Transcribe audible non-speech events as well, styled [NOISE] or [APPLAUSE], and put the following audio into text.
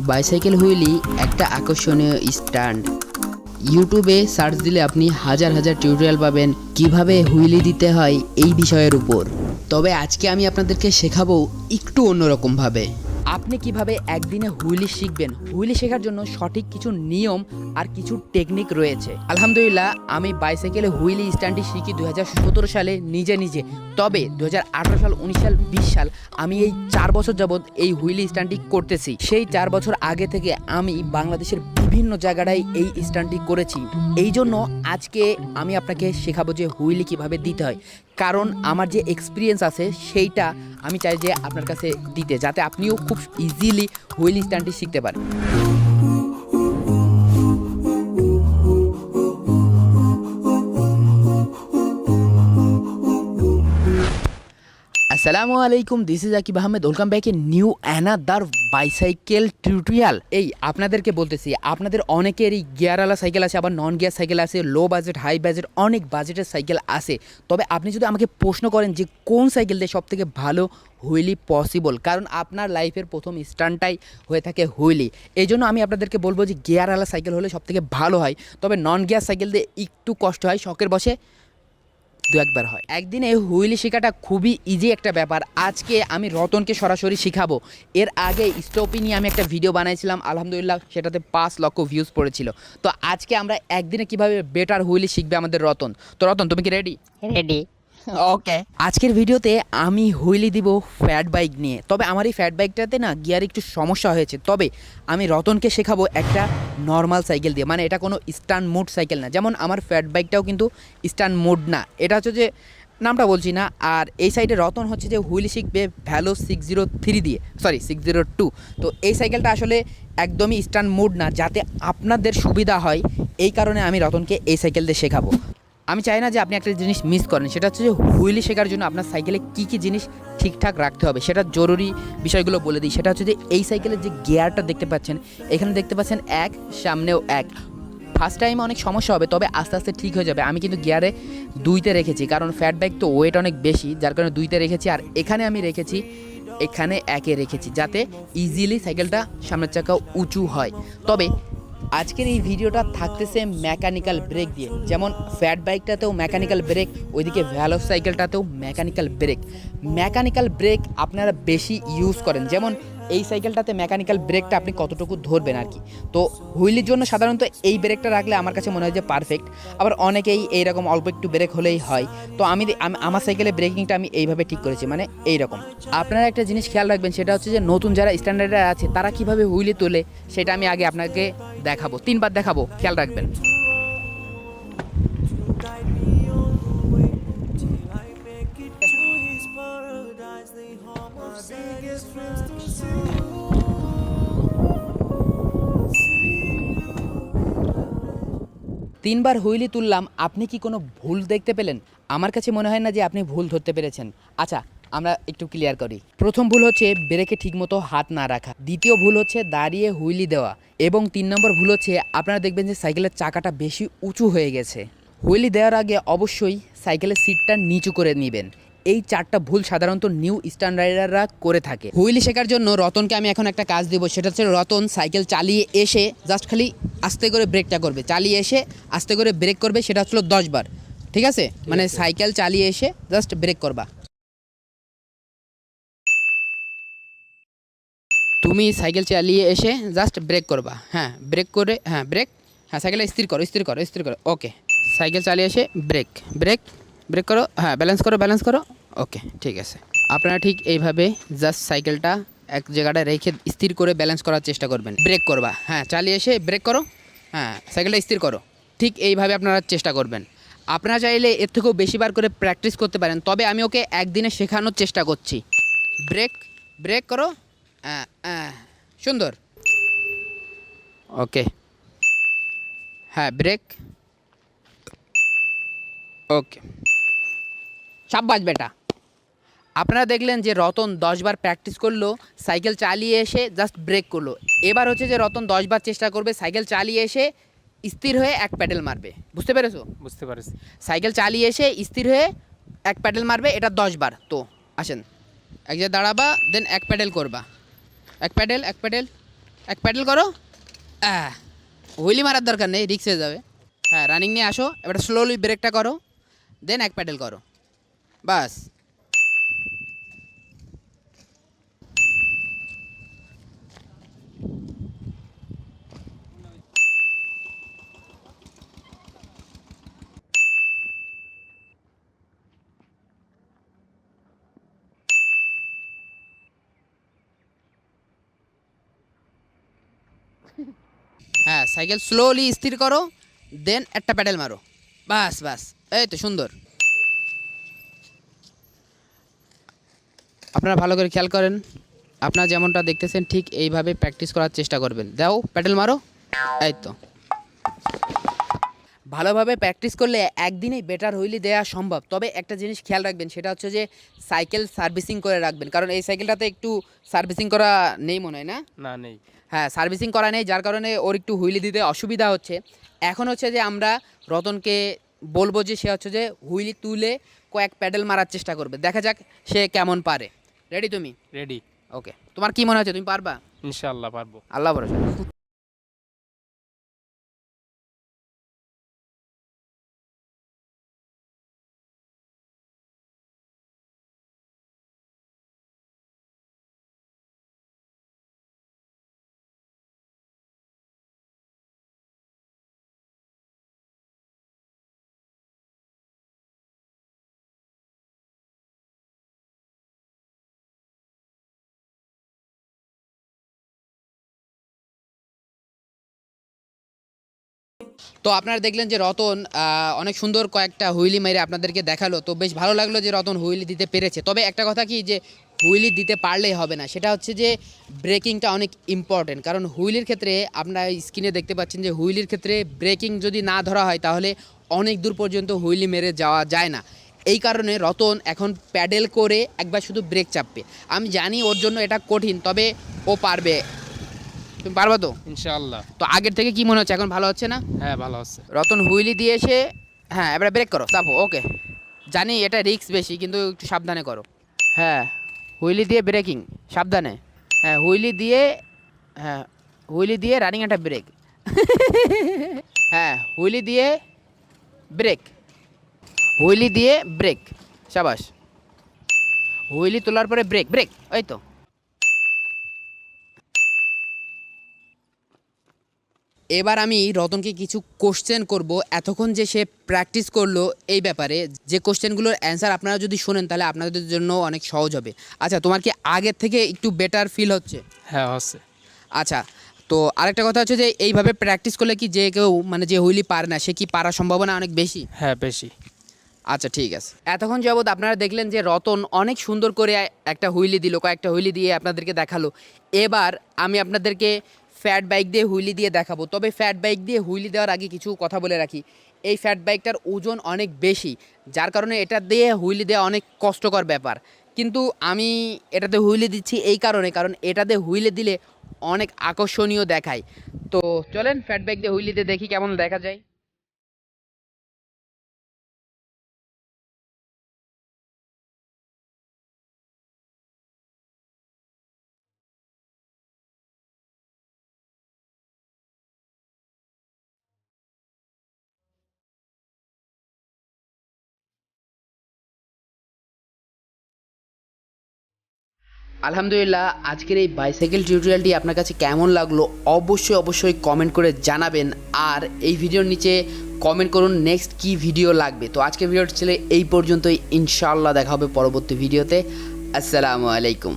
Bicycle wheelie একটা আকর্ষণীয় stand. ইউটিউবে সার্চ দিলে আপনি হাজার হাজার টিউটোরিয়াল পাবেন কীভাবে হুইলি দিতে হয় এই বিষয়ের উপর। তবে আজকে আমি আপনাদেরকে শেখাবো একটু অন্যরকমভাবে। আপনি কীভাবে একদিনে হুইলি শিখবেন? হুইলি শেখার জন্য সঠিক কিছু নিয়ম আর কিছু টেকনিক রয়েছে। আলহামদুলিল্লাহ, আমি বাইসাইকেলে হুইলি স্ট্যান্ডটি শিখি দুই হাজার সতেরো সালে, নিজে নিজে। তবে দুই হাজার আঠারো সাল, উনিশ সাল, বিশ সাল আমি এই চার বছর যাবৎ এই হুইলি স্ট্যান্ডটি করতেছি। সেই চার বছর আগে থেকে আমি বাংলাদেশের বিভিন্ন জায়গায় এই স্ট্যান্ডটি করেছি। এই জন্য আজকে আমি আপনাকে শেখাবো যে হুইলি কীভাবে দিতে হয়। কারণ আমার যে এক্সপিরিয়েন্স আছে, সেইটা আমি চাই যে আপনার কাছে দিতে, যাতে আপনিও খুব ইজিলি হুইলি স্ট্যান্ডটি শিখতে পারেন। আসসালামু আলাইকুম this is Akib Ahmed welcome back a new another bicycle tutorial এই, আপনাদেরকে বলতেছি, আপনাদের অনেকেরই গিয়ারওয়ালা সাইকেল আছে, আবার নন গিয়ার সাইকেল আছে লো বাজেট হাই বাজেট অনেক বাজেটের সাইকেল আছে। তবে আপনি যদি আমাকে প্রশ্ন করেন যে কোন সাইকেল দিয়ে সব থেকে ভালো, হুইলি পসিবল কারণ আপনার লাইফের প্রথম স্টানটাই হয়ে থাকে হুইলি। এই জন্য আমি আপনাদেরকে বলব যে গিয়ারওয়ালা সাইকেল হলে সব থেকে ভালো হয়। তবে নন গিয়ার সাইকেল দিয়ে একটু কষ্ট হয়, শখের বসে দু একবার হয়। একদিন এই হুইলি শেখাটা খুবই ইজি একটা ব্যাপার। আজকে আমি রতনকে সরাসরি শিখাবো। এর আগে স্টপি নিয়ে আমি একটা ভিডিও বানাইছিলাম, আলহামদুলিল্লাহ সেটাতে পাঁচ লক্ষ ভিউজ পড়েছিল। তো আজকে আমরা একদিনে কীভাবে বেটার হুইলি শিখবে আমাদের রতন? তো রতন, তুমি কি রেডি রেডি ওকে আজকের ভিডিওতে আমি হুইলি দিব ফ্যাট বাইক নিয়ে। তবে আমার এই ফ্যাট বাইকটাতে না গিয়ার একটু সমস্যা হয়েছে। তবে আমি রতনকে শেখাবো একটা নর্মাল সাইকেল দিয়ে। মানে এটা কোনো স্টান মোড সাইকেল না। যেমন আমার ফ্যাট বাইকটাও কিন্তু স্টান মোড না। এটা হচ্ছে যে নামটা বলছি না। আর এই সাইডে রতন হচ্ছে যে হুইলি শিখবে ভ্যালো সিক্স জিরো থ্রি দিয়ে। সরি সিক্স জিরো টু তো এই সাইকেলটা আসলে একদমই স্টান মোড না, যাতে আপনাদের সুবিধা হয়। এই কারণে আমি রতনকে এই সাইকেল দিয়ে শেখাবো। আমি চাই না যে আপনি একটা জিনিস মিস করেন। সেটা হচ্ছে যে হুইলি শেখার জন্য আপনার সাইকেলে কী কী জিনিস ঠিকঠাক রাখতে হবে, সেটা জরুরি বিষয়গুলো বলে দিই। সেটা হচ্ছে যে এই সাইকেলের যে গিয়ারটা দেখতে পাচ্ছেন, এখানে দেখতে পাচ্ছেন এক, সামনেও এক। ফার্স্ট টাইমে অনেক সমস্যা হবে, তবে আস্তে আস্তে ঠিক হয়ে যাবে। আমি কিন্তু গিয়ারে দুইতে রেখেছি, কারণ ফ্যাট বাইক তো ওয়েট অনেক বেশি, যার কারণে দুইতে রেখেছি। আর এখানে আমি রেখেছি, এখানে একে রেখেছি, যাতে ইজিলি সাইকেলটা সামনের চাকা উঁচু হয়। তবে আজকের এই ভিডিওটা থাকতেছে মেকানিক্যাল ব্রেক দিয়ে। যেমন ফ্যাট বাইকটাতেও মেকানিক্যাল ব্রেক ওইদিকে ভ্যালো সাইকেলটাতেও মেকানিক্যাল ব্রেক মেকানিক্যাল ব্রেক আপনারা বেশি ইউজ করেন। যেমন এই সাইকেলটাতে মেকানিক্যাল ব্রেকটা আপনি কতটুকু ধরবেন আর কি? তো হুইলির জন্য সাধারণত এই ব্রেকটা রাখলে আমার কাছে মনে হয় যে পারফেক্ট আবার অনেকেই এইরকম অল্প একটু ব্রেক হলেই হয়। তো আমি আমার সাইকেলে ব্রেকিংটা আমি এইভাবে ঠিক করেছি মানে এইরকম। আপনারা একটা জিনিস খেয়াল রাখবেন, সেটা হচ্ছে যে নতুন যারা স্ট্যান্ডার্ডে আছে, তারা কীভাবে হুইলি তোলে, সেটা আমি আগে আপনাকে দেখাবো। তিনবার দেখাবো, খেয়াল রাখবেন। তিনবার হুইলি তুললাম, আপনি কি কোনো ভুল দেখতে পেলেন? আমার কাছে মনে হয় না যে আপনি ভুল ধরতে পেরেছেন। আচ্ছা আমরা একটু ক্লিয়ার করি। প্রথম ভুল হচ্ছে ব্রেকে ঠিকমতো হাত না রাখা। দ্বিতীয় ভুল হচ্ছে দাঁড়িয়ে হুইলি দেওয়া। এবং তিন নম্বর ভুল হচ্ছে, আপনারা দেখবেন যে সাইকেলের চাকাটা বেশি উঁচু হয়ে গেছে। হুইলি দেওয়ার আগে অবশ্যই সাইকেলের সিটটা নিচু করে নেবেন। এই চারটা ভুল সাধারণত নিউ স্ট্যান্ডার্ডাররা করে থাকে। হুইলি শেখার জন্য রতনকে আমি এখন একটা কাজ দেবো সেটা হচ্ছে রতন সাইকেল চালিয়ে এসে জাস্ট খালি আস্তে করে ব্রেকটা করবে। চালিয়ে এসে আস্তে করে ব্রেক করবে সেটা হচ্ছিল দশ বার। ঠিক আছে? মানে সাইকেল চালিয়ে এসে জাস্ট ব্রেক করবা। তুমি সাইকেল চালিয়ে এসে জাস্ট ব্রেক করবা। হ্যাঁ ব্রেক করে হ্যাঁ ব্রেক। হ্যাঁ সাইকেলে স্থির করো স্থির করো স্থির করো। ওকে সাইকেল চালিয়ে এসে ব্রেক ব্রেক। ব্রেক করো? হ্যাঁ ব্যালেন্স করো ব্যালেন্স করো? ওকে ঠিক আছে। আপনারা ঠিক এইভাবে জাস্ট সাইকেলটা এক জায়গাটায় রেখে স্থির করে ব্যালেন্স করার চেষ্টা করবেন। ব্রেক করবা। হ্যাঁ চালিয়ে এসে ব্রেক করো। হ্যাঁ সাইকেলটা স্থির করো। ঠিক এইভাবে আপনারা চেষ্টা করবেন। আপনারা চাইলে এর থেকেও বেশিবার করে প্র্যাকটিস করতে পারেন তবে আমি ওকে একদিনে শেখানোর চেষ্টা করছি। ব্রেক ব্রেক করো। আহ, আহ, সুন্দর। ওকে হ্যাঁ ব্রেক ওকে সাব্বাস বেটা। আপনারা দেখলেন যে রতন দশবার প্র্যাকটিস করল সাইকেল চালিয়ে এসে জাস্ট ব্রেক করল। এবার হচ্ছে যে রতন দশবার চেষ্টা করবে সাইকেল চালিয়ে এসে স্থির হয়ে এক প্যাডেল মারবে। বুঝতে পেরেছ? বুঝতে পারছি। সাইকেল চালিয়ে এসে স্থির হয়ে এক প্যাডেল মারবে এটা দশবার। তো আসেন। এক জায়গায় দাঁড়াবা দেন এক প্যাডেল করবা। এক প্যাডেল এক প্যাডেল এক প্যাডেল করো। হ্যাঁ হুইলি মারার দরকার নেই রিক্স হয়ে যাবে। হ্যাঁ রানিং নিয়ে আসো এবার স্লোলি ব্রেকটা করো দেন এক প্যাডেল করো। বাস। হ্যাঁ সাইকেল স্লোলি স্থির করো দেন একটা প্যাডেল মারো। বাস বাস। এই তো সুন্দর। আপনারা ভালো করে খেয়াল করেন। আপনারা যেমনটা দেখতেছেন ঠিক এইভাবে প্র্যাকটিস করার চেষ্টা করবেন। দাও প্যাডেল মারো। এই তো। ভালোভাবে প্র্যাকটিস করলে একদিনেই বেটার হুইলি দেওয়া সম্ভব। তবে একটা জিনিস খেয়াল রাখবেন সেটা হচ্ছে যে সাইকেল সার্ভিসিং করে রাখবেন। কারণ এই সাইকেলটাতে একটু সার্ভিসিং করা নেই মনে হয় না? না নেই। হ্যাঁ সার্ভিসিং করা নেই যার কারণে ওর একটু হুইলি দিতে অসুবিধা হচ্ছে। এখন হচ্ছে যে আমরা রতনকে বলব যে সে হচ্ছে যে হুইলি তুলে কয়েক প্যাডেল মারার চেষ্টা করবে। দেখা যাক সে কেমন পারে। রেডি তুমি রেডি ওকে তোমার কি মনে হচ্ছে তুমি পারবা? ইনশাল্লাহ পারব। আল্লাহ ভরসা। তো আপনারা দেখলেন যে রতন অনেক সুন্দর কয়েকটা হুইলি মেরে আপনাদেরকে দেখাল। তো বেশ ভালো লাগল যে রতন হুইলি দিতে পেরেছে। তবে একটা কথা কি যে, হুইলি দিতে পারলেই হবে না। সেটা হচ্ছে যে, ব্রেকিংটা অনেক ইম্পর্টেন্ট কারণ হুইলির ক্ষেত্রে আপনারা স্ক্রিনে দেখতে পাচ্ছেন যে, হুইলির ক্ষেত্রে ব্রেকিং যদি না ধরা হয়, তাহলে অনেক দূর পর্যন্ত হুইলি মেরে যাওয়া যায় না। এই কারণে রতন এখন প্যাডেল করে একবার শুধু ব্রেক চাপবে। আমি জানি ওর জন্য এটা কঠিন, তবে ও পারবে। তুমি পারবা তো? ইনশাল্লাহ তো আগের থেকে কি মনে হচ্ছে? এখন ভালো হচ্ছে না? হ্যাঁ ভালো হচ্ছে। রতন হুইলি দিয়ে এসে হ্যাঁ এবারে ব্রেক করো। চাপো ওকে জানি এটা রিস্ক বেশি কিন্তু একটু সাবধানে করো। হ্যাঁ হুইলি দিয়ে ব্রেকিং সাবধানে। হ্যাঁ হুইলি দিয়ে হ্যাঁ হুইলি দিয়ে রানিং একটা ব্রেক [LAUGHS] হ্যাঁ হুইলি দিয়ে ব্রেক হুইলি দিয়ে ব্রেক সাবাস। হুইলি তোলার পরে ব্রেক ব্রেক ওই তো। এবার আমি রতনকে কিছু কোশ্চেন করব। এতক্ষণ যে সে প্র্যাকটিস করল এই ব্যাপারে যে কোশ্চেনগুলোর অ্যান্সার আপনারা যদি শোনেন তাহলে আপনাদের জন্য অনেক সহজ হবে। আচ্ছা তোমার কি আগের থেকে একটু বেটার ফিল হচ্ছে? হ্যাঁ হচ্ছে। আচ্ছা তো আরেকটা কথা হচ্ছে যে এইভাবে প্র্যাকটিস করলে কি যে কেউ মানে যে হুইলি পারে না সে কি পারার সম্ভাবনা অনেক বেশি? হ্যাঁ বেশি। আচ্ছা ঠিক আছে। এতক্ষণ যাবৎ আপনারা দেখলেন যে রতন অনেক সুন্দর করে একটা হুইলি দিল কয়েকটা হুইলি দিয়ে আপনাদেরকে দেখাল। এবার আমি আপনাদেরকে ফ্যাট বাইক দিয়ে হুইলি দিয়ে দেখাবো। তবে ফ্যাট বাইক দিয়ে হুইলি দেওয়ার আগে কিছু কথা বলে রাখি। এই ফ্যাট বাইকটার ওজন অনেক বেশি, যার কারণে এটা দিয়ে হুইলি দেওয়া অনেক কষ্টকর ব্যাপার। কিন্তু আমি এটাতে হুইলি দিচ্ছি এই কারণে, কারণ এটাতে হুইলে দিলে অনেক আকর্ষণীয় দেখায়। তো চলেন ফ্যাট বাইক দিয়ে হুইলিতে দেখি কেমন দেখা যায়। আলহামদুলিল্লাহ, আজকের এই বাইসাইকেল টিউটোরিয়ালটি আপনার কাছে কেমন লাগল অবশ্যই অবশ্যই কমেন্ট করে জানাবেন। আর এই ভিডিওর নিচে কমেন্ট করুন নেক্সট কি ভিডিও লাগবে। তো আজকের ভিডিওটি ছেলে এই পর্যন্তই ইনশাল্লাহ দেখা হবে পরবর্তী ভিডিওতে আসসালামু আলাইকুম।